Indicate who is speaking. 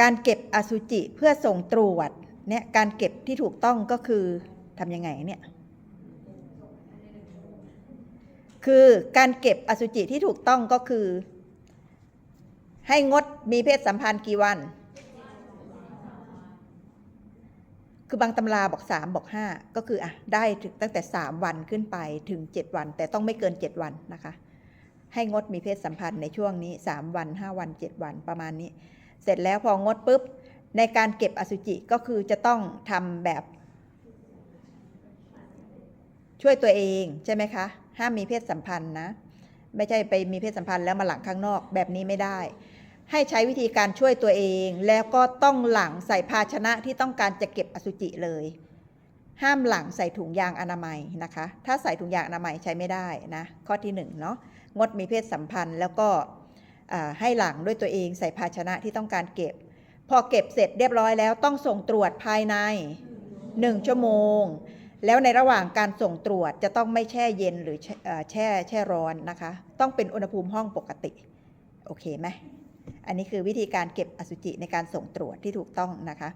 Speaker 1: การเก็บอสุจิเพื่อส่งตรวจเนี่ยการเก็บที่ถูกต้องก็คือทำยังไงเนี่ยคือการเก็บอสุจิที่ถูกต้องก็คือ ให้งดมีเพศสัมพันธ์กี่วัน คือบางตำราบอก 3 บอก 5 ก็คืออะได้ถึงตั้งแต่ 3 วันขึ้นไปถึง 7 วัน แต่ต้องไม่เกิน 7 วันนะคะ ให้งดมีเพศสัมพันธ์ในช่วงนี้ 3 วัน 5 วัน 7 วันประมาณนี้ เสร็จแล้วพองดปุ๊บ ในการเก็บอสุจิก็คือจะต้องทำแบบ ช่วยตัวเองใช่ไหมคะ ห้ามมีเพศสัมพันธ์นะ ไม่ใช่ไปมีเพศสัมพันธ์แล้วมาหลังข้างนอกแบบนี้ไม่ได้ ให้ใช้วิธีการช่วยตัวเอง แล้วก็ต้องหลังใส่ภาชนะที่ต้องการจะเก็บอสุจิเลย ห้ามหลังใส่ถุงยางอนามัยนะคะ ถ้าใส่ถุงยางอนามัยใช้ไม่ได้นะ ข้อที่หนึ่งเนาะงดมีเพศสัมพันธ์แล้วก็ ให้หลังด้วยตัวเองใส่ภาชนะที่ต้องการเก็บ พอเก็บเสร็จเรียบร้อยแล้วต้องส่งตรวจภายใน 1 ชั่วโมง แล้วในระหว่างการส่งตรวจจะต้องไม่แช่เย็นหรือแช่แช่ร้อนนะคะ ต้องเป็นอุณหภูมิห้องปกติ โอเคไหมอันนี้คือวิธีการเก็บอสุจิในการส่งตรวจที่ถูกต้องนะคะ